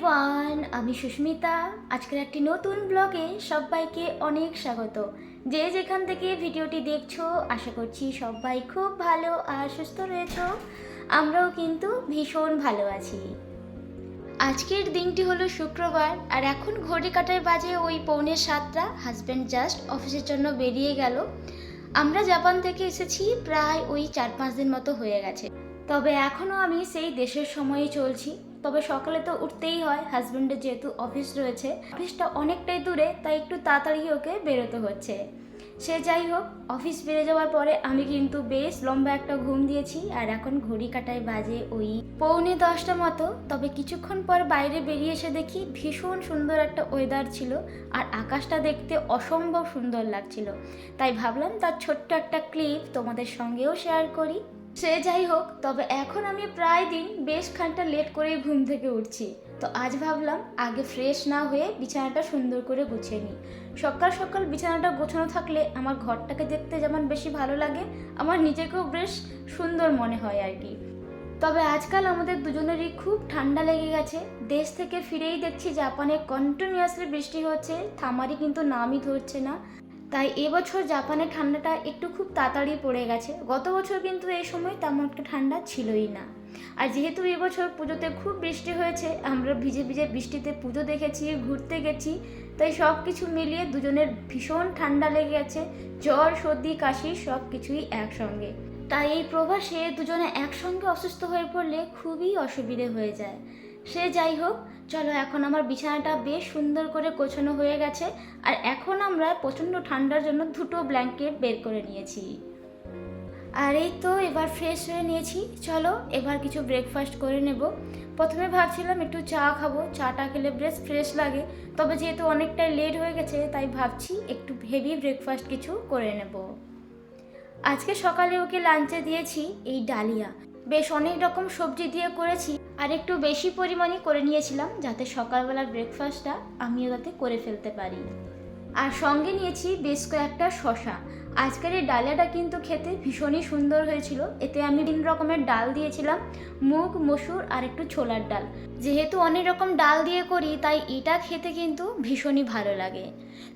Everyone আমি সুস্মিতা। আজকের একটি নতুন ব্লগে সবাইকে অনেক স্বাগত। যে যেখান থেকে ভিডিওটি দেখছ, আশা করছি সবাই খুব ভালো আর সুস্থ রয়েছো। আমরাও কিন্তু ভীষণ ভালো আছি। আজকের দিনটি হলো শুক্রবার, আর এখন ঘড়ি কাটার বাজে ওই পৌনে সাতটা। হাজব্যান্ড জাস্ট অফিসের জন্য বেরিয়ে গেল। আমরা জাপান থেকে এসেছি, প্রায় ওই চার পাঁচ দিন মতো হয়ে গেছে। তবে এখনও আমি সেই দেশের সময়ে চলছি। তবে সকালে তো উঠতেই হয় হাজব্যান্ডের যেহেতু অফিস রয়েছে। অফিসটা অনেকটাই দূরে, তাই একটু তাড়াতাড়ি ওকে বেরোতে হচ্ছে। সে যাই হোক অফিস বেড়ে যাওয়ার পরে আমি কিন্তু বেশ লম্বা একটা ঘুম দিয়েছি, আর এখন ঘড়ি কাটায় বাজে ওই পৌনে দশটা মতো। তবে কিছুক্ষণ পর বাইরে বেরিয়ে এসে দেখি ভীষণ সুন্দর একটা ওয়েদার ছিল, আর আকাশটা দেখতে অসম্ভব সুন্দর লাগছিল। তাই ভাবলাম তার ছোট্ট একটা ক্লিপ তোমাদের সঙ্গেও শেয়ার করি। সে যাই হোক, তবে এখন আমি প্রায় দিন বেশ খানিকটা লেট করেই ঘুম থেকে উঠছি। তো আজ ভাবলাম, আগে ফ্রেশ না হয়ে বিছানাটা সুন্দর করে গুছিয়ে নিই। সকাল সকাল বিছানাটা গোছানো থাকলে আমার ঘরটাকে দেখতে যেমন বেশি ভালো লাগে, আমার নিজেকেও বেশ সুন্দর মনে হয় আর কি। তবে আজকাল আমাদের দুজনেরই খুব ঠান্ডা লেগে গেছে। দেশ থেকে ফিরেই দেখছি জাপানে কন্টিনিউয়াসলি বৃষ্টি হচ্ছে, থামারই কিন্তু নামই ধরছে না। তাই এবছর জাপানে ঠান্ডাটা একটু খুব তাড়াতাড়ি পড়ে গেছে। গত বছর কিন্তু এই সময় তেমন একটা ঠান্ডা ছিলই না। আর যেহেতু এবছর পুজোতে খুব বৃষ্টি হয়েছে, আমরা ভিজে ভিজে বৃষ্টিতে পুজো দেখেছি, ঘুরতে গেছি, তাই সব কিছু মিলিয়ে দুজনের ভীষণ ঠান্ডা লেগে গেছে। জ্বর, সর্দি, কাশি সব কিছুই একসঙ্গে। তাই এই প্রবাসে দুজনে একসঙ্গে অসুস্থ হয়ে পড়লে খুবই অসুবিধে হয়ে যায়। সে যাই হোক, চলো এখন আমার বিছানাটা বেশ সুন্দর করে গোছানো হয়ে গেছে, আর এখন আমরা প্রচণ্ড ঠান্ডার জন্য দুটো ব্ল্যাঙ্কেট বের করে নিয়েছি। আর এই তো এবার ফ্রেশ হয়ে নিয়েছি, চলো এবার কিছু ব্রেকফাস্ট করে নেব। প্রথমে ভাবছিলাম একটু চা খাব, চাটা খেলে বেশ ফ্রেশ লাগে, তবে যেহেতু অনেকটাই লেট হয়ে গেছে, তাই ভাবছি একটু হেভি ব্রেকফাস্ট কিছু করে নেব। আজকে সকালে ওকে লাঞ্চে দিয়েছি, এই ডালিয়া। বেশ অনেক রকম সবজি দিয়ে করেছি আর একটু বেশি পরিমাণে করে নিয়েছিলাম যাতে সকালবেলার ব্রেকফাস্টটা আমিও যাতে করে ফেলতে পারি। আর সঙ্গে নিয়েছি বেশ কয়েকটা শশা আজকের এই ডালিয়াটা কিন্তু খেতে ভীষণই সুন্দর হয়েছিল। এতে আমি তিন রকমের ডাল দিয়েছিলাম, মুগ, মসুর আর একটু ছোলার ডাল। যেহেতু অনেক রকম ডাল দিয়ে করি, তাই এটা খেতে কিন্তু ভীষণই ভালো লাগে।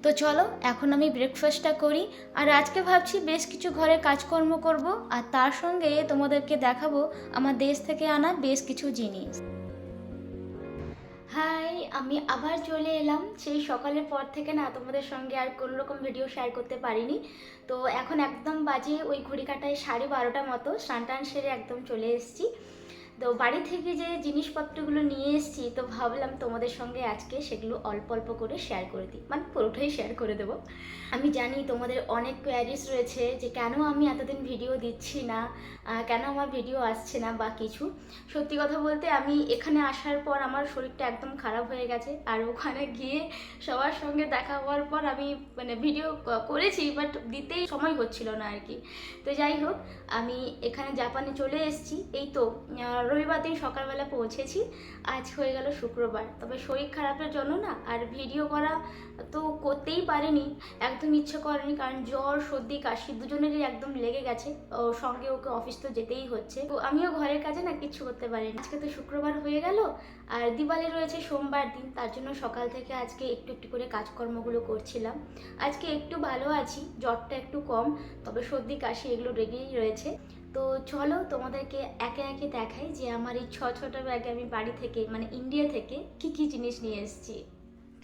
তো চলো, এখন আমি ব্রেকফাস্টটা করি। আর আজকে ভাবছি বেশ কিছু ঘরে কাজকর্ম করব, আর তার সঙ্গে তোমাদেরকে দেখাবো আমার দেশ থেকে আনা বেশ কিছু জিনিস। হাই আমি আবার চলে এলাম। সেই সকালের পর থেকে না তোমাদের সঙ্গে আর কোনো রকম ভিডিও শেয়ার করতে পারিনি। তো এখন একদম বাজে, ওই ঘড়ি কাটায় সাড়ে বারোটা মতো স্নান টান সেরে একদম চলে এসেছি। তো বাড়ি থেকে যে জিনিসপত্রগুলো নিয়ে এসেছি, তো ভাবলাম তোমাদের সঙ্গে আজকে সেগুলো অল্প অল্প করে শেয়ার করে দিই। মানে পুরোটাই শেয়ার করে দেবো। আমি জানি তোমাদের অনেক কোয়ারিজ রয়েছে যে কেন আমি এতদিন ভিডিও দিচ্ছি না কেন আমার ভিডিও আসছে না বা কিছু। সত্যি কথা বলতে আমি এখানে আসার পর আমার শরীরটা একদম খারাপ হয়ে গেছে। আর ওখানে গিয়ে সবার সঙ্গে দেখা হওয়ার পর আমি মানে ভিডিও করেছি বাট দিতেই সময় হচ্ছিল না আর কি। তো যাই হোক, আমি এখানে জাপানে চলে এসেছি। এই তো রবিবার দিন সকালবেলা পৌঁছেছি। আজ হয়ে গেল শুক্রবার। তবে শরীর খারাপের জন্য না আর ভিডিও করা তো করতেই পারিনি। একদম ইচ্ছে করেনি কারণ জ্বর, সর্দি, কাশি দুজনেরই একদম লেগে গেছে। সঙ্গে ওকে অফিস তো যেতেই হচ্ছে। তো আমিও ঘরের কাজে না কিচ্ছু করতে পারিনি। আজকে তো শুক্রবার হয়ে গেল আর দিওয়ালি রয়েছে সোমবার দিন, তার জন্য সকাল থেকে আজকে একটু একটু করে কাজকর্মগুলো করছিলাম। আজকে একটু ভালো আছি, জ্বরটা একটু কম, তবে সর্দি, কাশি এগুলো রেগেই রয়েছে। তো চলো তোমাদেরকে একে একে দেখাই যে আমার এই ছ ছটা ব্যাগে আমি বাড়ি থেকে মানে ইন্ডিয়া থেকে কি কি জিনিস নিয়ে এসেছি।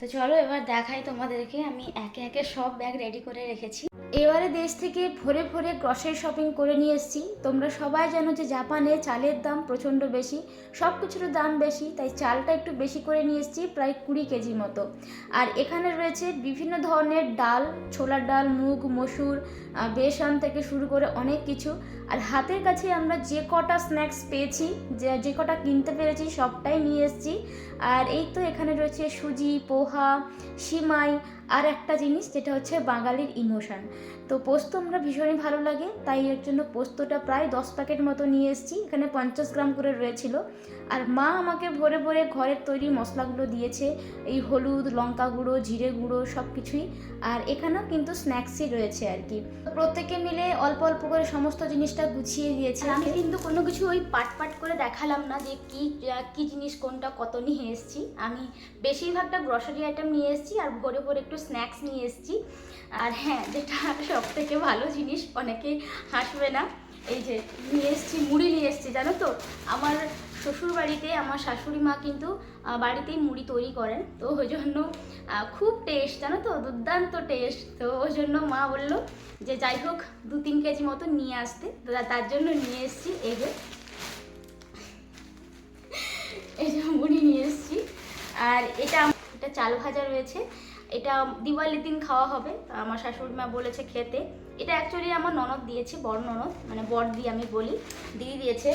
তো চলো এবার দেখাই তোমাদেরকে, আমি একে একে সব ব্যাগ রেডি করে রেখেছি। এবারে দেশ থেকে ভরে ভরে গ্রসারি শপিং করে নিয়ে এসেছি। তোমরা সবাই জানো যে জাপানে চালের দাম প্রচণ্ড বেশি সব কিছুর দাম বেশি, তাই চালটা একটু বেশি করে নিয়ে এসেছি প্রায় কুড়ি কেজি মতো। আর এখানে রয়েছে বিভিন্ন ধরনের ডাল, ছোলার ডাল, মুগ, মসুর বেসন থেকে শুরু করে অনেক কিছু। আর হাতের কাছে আমরা যে কটা স্ন্যাক্স পেয়েছি, যে যে কটা কিনতে পেরেছি, সবটাই নিয়ে এসেছি। আর এই তো এখানে রয়েছে সুজি, পোহা, সিমাই আর একটা জিনিস যেটা হচ্ছে বাঙালির ইমোশান। তো পোস্ত আমরা ভীষণই ভালো লাগে, তাই এর জন্য পোস্তটা প্রায় দশ প্যাকেট মতো নিয়ে এসেছি, এখানে পঞ্চাশ গ্রাম করে রয়েছিল। আর মা আমাকে ভরে ভরে ঘরের তৈরি মশলাগুলো দিয়েছে, এই হলুদ, লঙ্কা গুঁড়ো, জিরে গুঁড়ো সব কিছুই। আর এখানেও কিন্তু স্ন্যাক্সই রয়েছে আর কি। প্রত্যেকে মিলে অল্প অল্প করে সমস্ত জিনিসটা গুছিয়ে দিয়েছে। আমি কিন্তু কোনো কিছু ওই পাট পাট করে দেখালাম না যে কি কি জিনিস কোনটা কত নিয়ে এসেছি। আমি বেশিরভাগটা গ্রসারি আইটেম নিয়ে এসেছি আর ভরে ভরে একটু স্ন্যাক্স নিয়ে এসেছি। আর হ্যাঁ যেটা সব থেকে ভালো জিনিস অনেকে হাসবে না। এই যে নিয়ে এসেছি, মুড়ি নিয়ে এসেছি, জানো তো? আমার শ্বশুর বাড়িতে আমার শাশুড়ি মা কিন্তু বাড়িতেই মুড়ি তৈরি করেন। তো ওই জন্য খুব টেস্ট জানো তো? দুর্দান্ত টেস্ট তো ওই জন্য মা বলল যে, যাই হোক, দু তিন কেজি মতো নিয়ে আসতে। তার জন্য নিয়ে এসেছি এই যে এই যে মুড়ি নিয়ে এসেছি। আর এটা এটা চাল ভাজা রয়েছে। এটা দিওয়ালির দিন খাওয়া হবে। আমার শাশুড়ি মা বলেছে খেতে। এটা অ্যাকচুয়ালি আমার ননদ দিয়েছে বড় ননদ মানে বড় দিয়ে আমি বলি, দিদি দিয়েছে।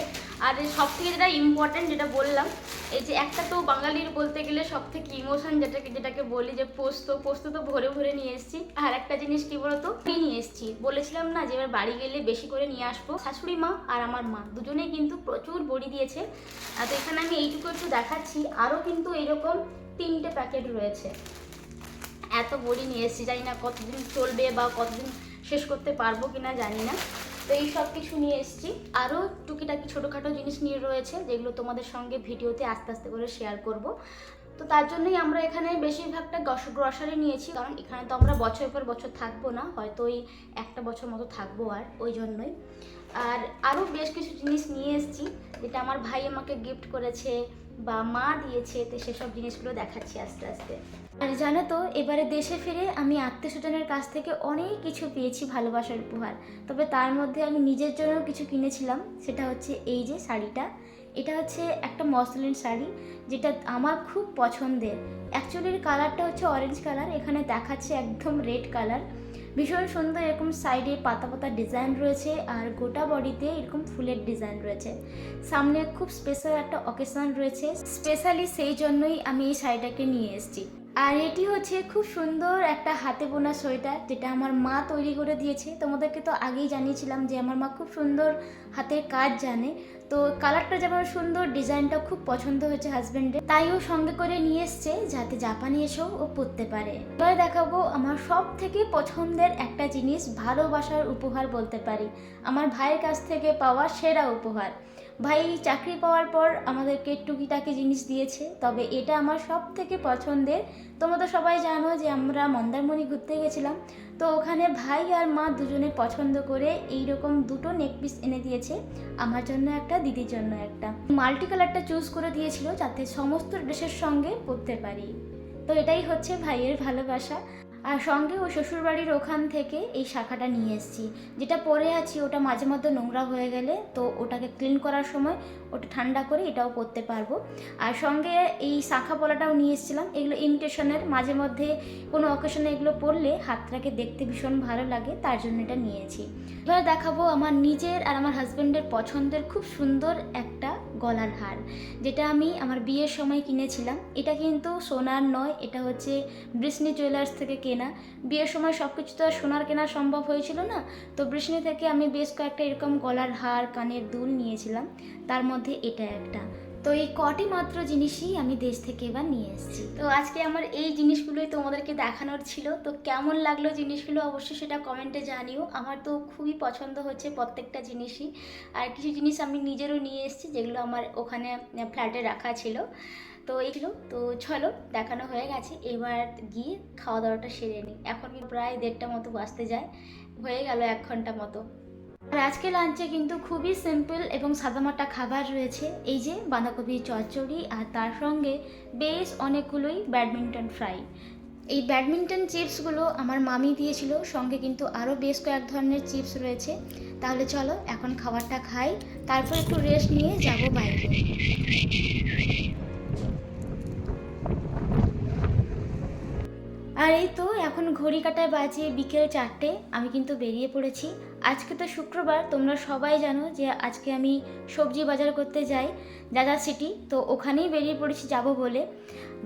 আর সব থেকে যেটা ইম্পর্ট্যান্ট যেটা বললাম, এই যে একটা তো বাঙালির বলতে গেলে সব থেকে ইমোশন যেটাকে যেটাকে বলি যে পোস্ত পোস্ত তো ভরে ভরে নিয়ে এসেছি। আর একটা জিনিস কি বলতো নিয়ে এসেছি। বলেছিলাম না যে এবার বাড়ি গেলে বেশি করে নিয়ে আসব, শাশুড়ি মা আর আমার মা। দুজনেই কিন্তু প্রচুর বড়ি দিয়েছে। আর তো এখানে আমি এইটুকু একটু দেখাচ্ছি, আরও কিন্তু এরকম তিনটে প্যাকেট রয়েছে। এত বড়ি নিয়ে এসেছি, জানি না কতদিন চলবে বা কতদিন শেষ করতে পারব কি না জানি না। তো এই সব কিছু নিয়ে এসেছি। আরও টুকিটাকি ছোটোখাটো জিনিস নিয়ে রয়েছে, যেগুলো তোমাদের সঙ্গে ভিডিওতে আস্তে আস্তে করে শেয়ার করব। তো তার জন্যই আমরা এখানে বেশিরভাগটা গ্রসারি নিয়েছি, কারণ এখানে তো আমরা বছর পর বছর থাকব না, হয়তো ওই একটা বছর মতো থাকব আর, ওই জন্যই। আর আরও বেশ কিছু জিনিস নিয়ে এসেছি, যেটা আমার ভাই আমাকে গিফট করেছে বা মা দিয়েছে, তো সেসব জিনিসগুলো দেখাচ্ছি আস্তে আস্তে। আর জানো তো, এবারে দেশে ফিরে আমি আত্মীয় স্বজনের কাছ থেকে অনেক কিছু পেয়েছি ভালোবাসার উপহার। তবে তার মধ্যে আমি নিজের জন্য কিছু কিনেছিলাম, সেটা হচ্ছে এই যে শাড়িটা। এটা হচ্ছে একটা মসলিন শাড়ি, যেটা আমার খুব পছন্দের। অ্যাকচুয়ালির কালারটা হচ্ছে অরেঞ্জ কালার, এখানে দেখাচ্ছে একদম রেড কালার। ভীষণ সুন্দর এরকম সাইডে পাতা পাতা ডিজাইন রয়েছে, আর গোটা বডিতে এরকম ফুলের ডিজাইন রয়েছে। সামনে খুব স্পেশাল একটা অকেশন রয়েছে। স্পেশালি সেই জন্যই আমি এই শাড়িটাকে নিয়ে এসেছি। আর এটি হচ্ছে খুব সুন্দর একটা হাতে বোনা সোয়েটার, যেটা আমার মা তৈরি করে দিয়েছে। তোমাদেরকে তো আগেই জানিয়েছিলাম যে আমার মা খুব সুন্দর হাতের কাজ জানে। তো কালারটা যেমন সুন্দর ডিজাইনটা খুব পছন্দ হয়েছে হাজবেন্ডের। তাই ও সঙ্গে করে নিয়ে এসছে, যাতে জাপানি এসেও ও পরতে পারে। এবার দেখাবো আমার সব থেকে পছন্দের একটা জিনিস ভালোবাসার উপহার বলতে পারি। আমার ভাইয়ের কাছ থেকে পাওয়া সেরা উপহার। ভাই, চাকরি পাওয়ার পর আমাদেরকে টুকিটাকি জিনিস দিয়েছে, তবে এটা আমার সব থেকে পছন্দের। তোমরা তো সবাই জানো যে আমরা মন্দারমণি ঘুরতে গেছিলাম। তো ওখানে ভাই আর মা দুজনে পছন্দ করে এই রকম দুটো নেকপিস এনে দিয়েছে, আমার জন্য একটা, দিদির জন্য একটা। মাল্টি কালারটা চুজ করে দিয়েছিল যাতে সমস্ত ড্রেসের সঙ্গে পরতে পারি। তো এটাই হচ্ছে ভাইয়ের ভালোবাসা। আর সঙ্গে ও শ্বশুরবাড়ির ওখান থেকে এই শাখাটা নিয়ে এসেছি। যেটা পরে আছি, ওটা মাঝে মধ্যে নোংরা হয়ে গেলে তো ওটাকে ক্লিন করার সময় ওটা ঠান্ডা করে এটাও করতে পারব। আর সঙ্গে এই শাখা পলাটাও নিয়ে এসেছিলাম। এগুলো ইমিটেশনের মাঝে মধ্যে কোনো অকেশনে এগুলো পরলে হাতটাকে দেখতে ভীষণ ভালো লাগে, তার জন্য এটা নিয়েছি। এবার দেখাবো আমার নিজের আর আমার হাজব্যান্ডের পছন্দের খুব সুন্দর একটা গলার হার, যেটা আমি আমার বিয়ের সময় কিনেছিলাম। এটা কিন্তু সোনার নয়, এটা হচ্ছে ব্রিসনি জুয়েলার্স থেকে কেনা। বিয়ের সময় সব কিছু তো আর সোনার কেনা সম্ভব হয়েছিল না। তো বৃষ্ণি থেকে আমি বেশ কয়েকটা এরকম গলার হার, কানের দুল নিয়েছিলাম। তার মধ্যে এটা একটা। তো এই কটি মাত্র জিনিসই আমি দেশ থেকে এবার নিয়ে এসেছি। তো আজকে আমার এই জিনিসগুলোই তোমাদেরকে দেখানোর ছিল। তো কেমন লাগল জিনিসগুলো অবশ্যই সেটা কমেন্টে জানিও। আমার তো খুবই পছন্দ হচ্ছে প্রত্যেকটা জিনিসই। আর কিছু জিনিস আমি নিজেরও নিয়ে এসেছি যেগুলো আমার ওখানে ফ্ল্যাটে রাখা ছিল। তো এইগুলো তো চলো, দেখানো হয়ে গেছে। এবার গিয়ে খাওয়া দাওয়াটা সেরে নিই। এখন প্রায় দেড়টা মতো বাঁচতে যায়। হয়ে গেল এক ঘণ্টা মতো। আর আজকে লাঞ্চে কিন্তু খুবই সিম্পল এবং সাদামাটা খাবার রয়েছে। এই যে বাঁধাকপি চচ্চড়ি আর তার সঙ্গে বেশ অনেকগুলোই ব্যাডমিন্টন ফ্রাই এই ব্যাডমিন্টন চিপসগুলো আমার মামি দিয়েছিল, সঙ্গে কিন্তু আরও বেশ কয়েক ধরনের চিপস রয়েছে। তাহলে চলো এখন খাবারটা খাই, তারপর একটু রেস্ট নিয়ে যাব বাইরে। আর এই তো এখন ঘড়ি কাটায় বাজে বিকেল চারটে, আমি কিন্তু বেরিয়ে পড়েছি। আজকে তো শুক্রবার, তোমরা সবাই জানো যে আজকে আমি সবজি বাজার করতে যাই, দাদা সিটি, তো ওখানেই বেরিয়ে পড়েছি যাব বলে।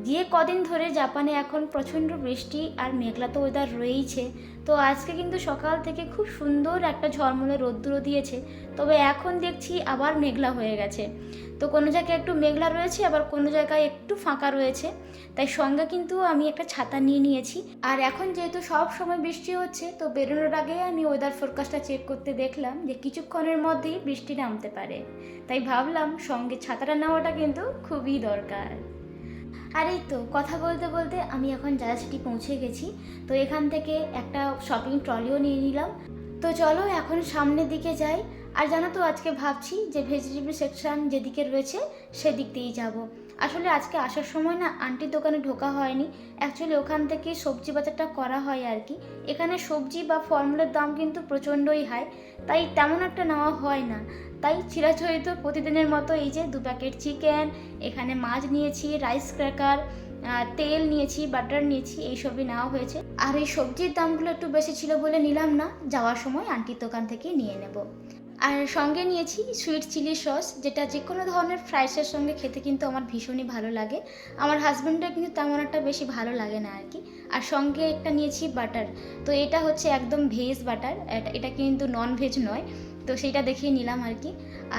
যে কদিন ধরে জাপানে এখন প্রচণ্ড বৃষ্টি আর মেঘলা তো ওয়েদার রয়েইছে, তো আজকে কিন্তু সকাল থেকে খুব সুন্দর একটা ঝলমলে রোদ্দুরও দিয়েছে, তবে এখন দেখছি আবার মেঘলা হয়ে গেছে। তো কোনো জায়গায় একটু মেঘলা রয়েছে, আবার কোনো জায়গায় একটু ফাঁকা রয়েছে, তাই সঙ্গে কিন্তু আমি একটা ছাতা নিয়ে নিয়েছি। আর এখন যেহেতু সব সময় বৃষ্টি হচ্ছে, তো বেরোনোর আগে আমি ওয়েদার ফোরকাস্টটা চেক করতে দেখলাম যে কিছুক্ষণের মধ্যেই বৃষ্টি নামতে পারে। তাই ভাবলাম সঙ্গে ছাতাটা নেওয়াটা কিন্তু খুবই দরকার। আর এই তো, কথা বলতে বলতে আমি এখন জাজা সিটি পৌঁছে গেছি। তো এখান থেকে একটা শপিং ট্রলিও নিয়ে নিলাম। তো চলো এখন সামনের দিকে যাই। আর জানো তো, আজকে ভাবছি যে ভেজিটেবল সেকশন যেদিকে রয়েছে সেদিক দিয়েই যাব। আসলে আজকে আসার সময় না আন্টির দোকানে ঢোকা হয়নি। অ্যাকচুয়ালি ওখান থেকে সবজি বাজারটা করা হয় আর কি। এখানে সবজি বা ফলমূলের দাম কিন্তু প্রচণ্ডই হাই তাই তেমন একটা নেওয়া হয় না। তাই চিরাচরিত প্রতিদিনের মতো এই যে দু প্যাকেট চিকেন এখানে মাছ নিয়েছি রাইস ক্র্যাকার তেল নিয়েছি বাটার নিয়েছি, এইসবই নেওয়া হয়েছে। আর এই সবজির দামগুলো একটু বেশি ছিল বলে নিলাম না, যাওয়ার সময় আন্টির দোকান থেকে নিয়ে নেব। আর সঙ্গে নিয়েছি সুইট চিলি সস যেটা যে কোনো ধরনের ফ্রাইসের সঙ্গে খেতে কিন্তু আমার ভীষণই ভালো লাগে। আমার হাজব্যান্ডের কিন্তু তেমন একটা বেশি ভালো লাগে না আর কি। আর সঙ্গে একটা নিয়েছি বাটার তো এটা হচ্ছে একদম ভেজ বাটার এটা কিন্তু নন ভেজ নয়, তো সেইটা দেখিয়ে নিলাম আর কি।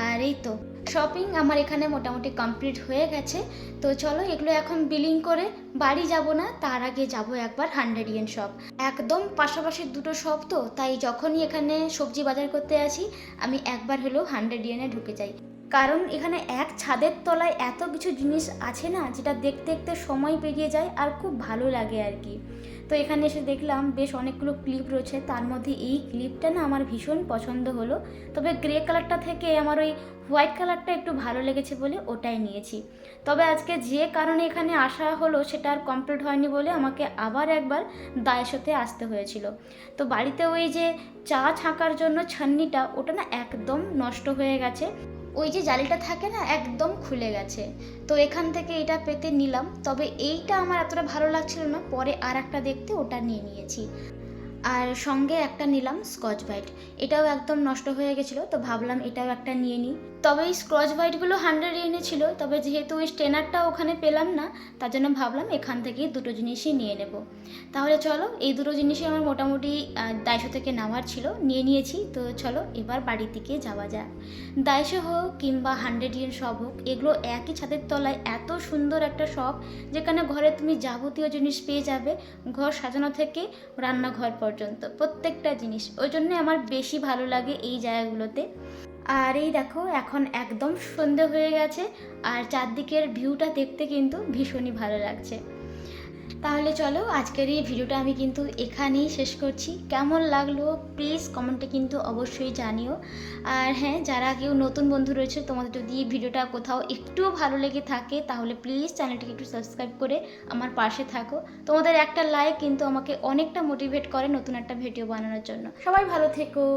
আর এই তো। শপিং আমার এখানে মোটামুটি কমপ্লিট হয়ে গেছে। তো চলো এগুলো এখন বিলিং করে বাড়ি যাব না, তার আগে যাব একবার হান্ড্রেড ইয়েন শপ একদম পাশাপাশি দুটো শপ তো, তাই যখনই এখানে সবজি বাজার করতে আসি, আমি একবার হলেও হান্ড্রেড ইয়েনে ঢুকে যাই। কারণ এখানে এক ছাদের তলায় এত কিছু জিনিস আছে না, যেটা দেখতে দেখতে সময় পেরিয়ে যায় আর খুব ভালো লাগে আর কি। তো এখানে এসে দেখলাম বেশ অনেকগুলো ক্লিপ রয়েছে, তার মধ্যে এই ক্লিপটা না আমার ভীষণ পছন্দ হলো। তবে গ্রে কালারটা থেকে আমার ওই হোয়াইট কালারটা একটু ভালো লেগেছে বলে ওটাই নিয়েছি। তবে আজকে যে কারণে এখানে আসা হলো সেটা আর কমপ্লিট হয়নি বলে আমাকে আবার একবার দায়সতে আসতে হয়েছিল। তো বাড়িতে ওই যে চা ছাঁকার জন্য ছান্নিটা, ওটা না একদম নষ্ট হয়ে গেছে। ওই যে জালিটা থাকে না, একদম খুলে গেছে। তো এখান থেকে এটা পেতে নিলাম। তবে এইটা আমার এতটা ভালো লাগছিল না, পরে আর একটা দেখতে ওটা নিয়ে নিয়েছি। আর সঙ্গে একটা নিলাম স্কচ ব্রাইট এটাও একদম নষ্ট হয়ে গেছিল, তো ভাবলাম এটাও একটা নিয়ে নিই। তবে এই স্কচ ব্রাইটগুলো হান্ড্রেড ইয়েনে ছিল তবে যেহেতু ওই স্টেনারটা ওখানে পেলাম না, তার জন্য ভাবলাম এখান থেকেই দুটো জিনিসই নিয়ে নেব। তাহলে চলো, এই দুটো জিনিসই আমার মোটামুটি দায়শো থেকে নেওয়ার ছিল, নিয়ে নিয়েছি। তো চলো, এবার বাড়ির দিকে যাওয়া যাক। দায়শো হোক কিংবা হান্ড্রেড ইয়েন সব হোক, এগুলো একই ছাদের তলায় এত সুন্দর একটা শপ যেখানে ঘরে তুমি যাবতীয় জিনিস পেয়ে যাবে, ঘর সাজানো থেকে রান্নাঘর পর্যন্ত, প্রত্যেকটা জিনিস। ওই জন্য আমার বেশি ভালো লাগে এই জায়গাগুলোতে। আর এই দেখো, এখন একদম সন্ধে হয়ে গেছে, আর চারদিকের ভিউটা দেখতে কিন্তু ভীষণই ভালো লাগছে। তাহলে চলো আজকের এই ভিডিওটা আমি কিন্তু এখানেই শেষ করছি। কেমন লাগল প্লিজ কমেন্টে কিন্তু অবশ্যই জানিও। আর হ্যাঁ যারা কেউ নতুন বন্ধু রয়েছে, তোমাদের যদি ভিডিওটা কোথাও একটুও ভালো লেগে থাকে, তাহলে প্লিজ চ্যানেলটিকে একটু সাবস্ক্রাইব করে আমার পাশে থাকো। তোমাদের একটা লাইক কিন্তু আমাকে অনেকটা মোটিভেট করে নতুন একটা ভিডিও বানানোর জন্য। সবাই ভালো থেকো।